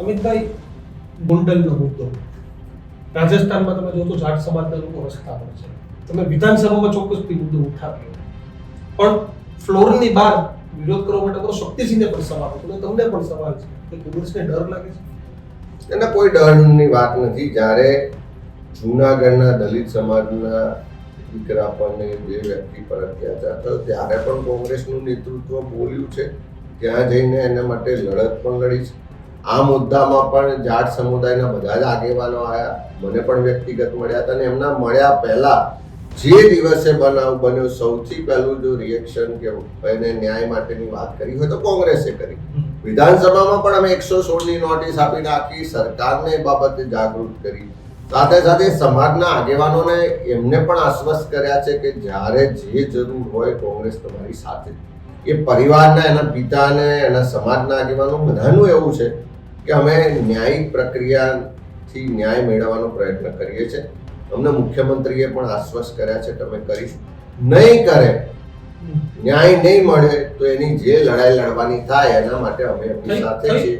અમિતભાઈ ગુંડલનો મુદ્દો. રાજસ્થાનમાં તમે જો તો જાટ સમાજના લોકો રસ્તા પર છે. તમે વિધાનસભામાં ચોક્કસથી મુદ્દો ઉઠાવ્યો. પણ ફ્લોરની બહાર વિરોધ કરવા માટે તો શક્તિસિંહને પણ સવાલ હતો તમને પણ સવાલ છે કે કોંગ્રેસને ડર લાગે છે? એના કોઈ ડરની વાત નથી. જ્યારે જૂનાગઢના દલિત સમાજના દીકરા પર બે વ્યક્તિ પર અત્યાચાર થયો, ત્યારે પણ કોંગ્રેસનું નેતૃત્વ બોલ્યું છે. ત્યાં જઈને એના માટે લડત પણ લડી છે. આ મુદ્દામાં પણ જાટ સમુદાયના બધા જ આગેવાનો આવ્યા મને પણ વ્યક્તિગત મળ્યા હતા અને એમના મળ્યા પહેલા જે દિવસે બનાવ બન્યો સૌથી પહેલું જો રિએક્શન કે એને ન્યાય માટેની વાત કરી હોય તો કોંગ્રેસે કરી. વિધાનસભામાં પણ અમે એકસો સોળની નોટિસ આપી નાખી સરકારને એ બાબતે જાગૃત કરી. સાથે સાથે સમાજના આગેવાનોને એમને પણ આશ્વસ્ત કર્યા છે કે જ્યારે જે જરૂર હોય કોંગ્રેસ તમારી સાથે. એ પરિવારના એના પિતાને એના સમાજના આગેવાનો બધાનું એવું છે કે અમે ન્યાયિક પ્રક્રિયાથી ન્યાય મેળવવાનો પ્રયત્ન કરીએ છીએ. અમને મુખ્યમંત્રીએ પણ આશ્વસ્ત કર્યા છે કે અમે કરીશું. નહીં કરે ન્યાય નહીં મળે તો એની જે લડાઈ લડવાની થાય એના માટે અમે એમની સાથે છીએ.